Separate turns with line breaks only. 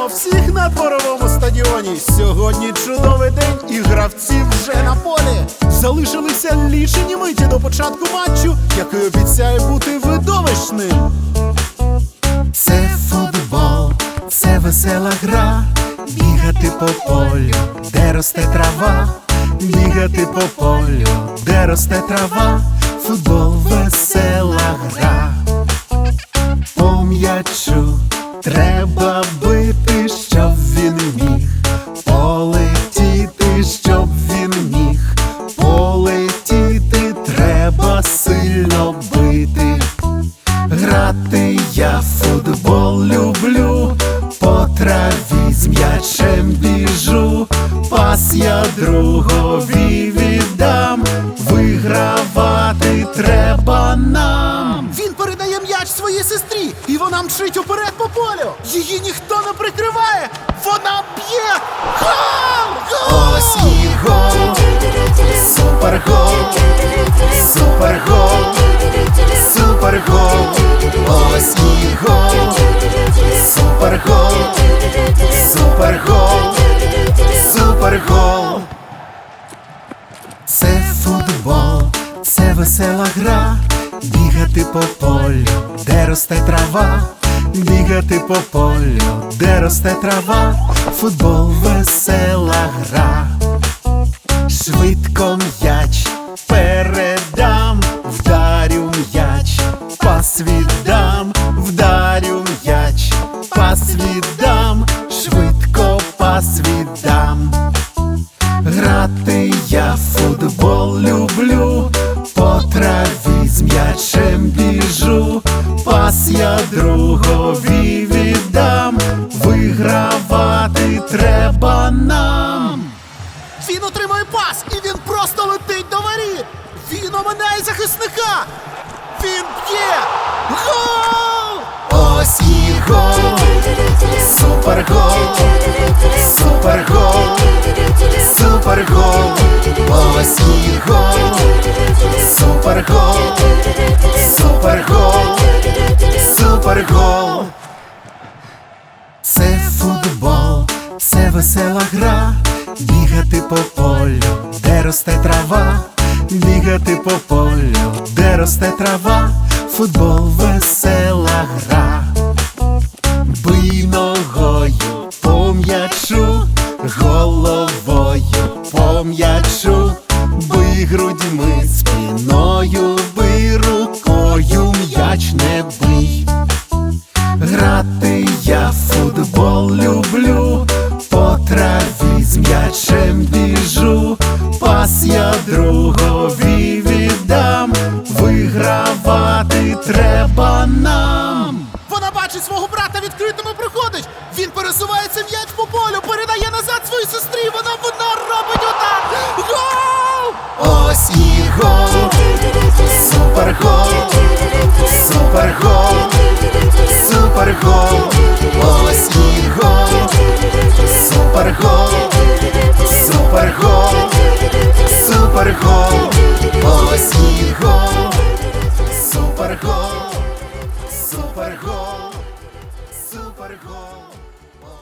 Вітаємо всіх на дворовому стадіоні. Сьогодні чудовий день і гравці вже на полі. Залишилися лічені миті до початку матчу, який обіцяє бути видовищним. Це футбол, це весела гра. Бігати по полю, де росте трава, бігати по полю, де росте трава, футбол весела гра. По м'ячу треба другові віддам, вигравати треба нам. Він передає м'яч своїй сестрі, і вона мчить уперед по полю. Її ніхто Це футбол, це весела гра, бігати по полю, де росте трава, бігати по полю, де росте трава, футбол весела гра. Швидко м'яч передам, вдарю м'яч, пас віддам, вдарю м'яч, пас віддам, швидко пас віддам. Грати другові віддам, вигравати треба нам. Він отримує пас, і він просто летить до воріт. Він оминає захисника. Він б'є. Гол! Ось і гол! Супергол! Супергол! Супергол! Це футбол, це весела гра, бігати по полю, де росте трава, бігати по полю, де росте трава, футбол весела гра. Бий ногою по м'ячу, головою по м'ячу, бий грудьми спиною, вигравати треба нам. Вона бачить свого брата відкритими проходить. приходить. Він пересувається м'яч по полю, передає назад своїй сестрі. Вона вона робить удар. Гол! Ось і гол! Супергол!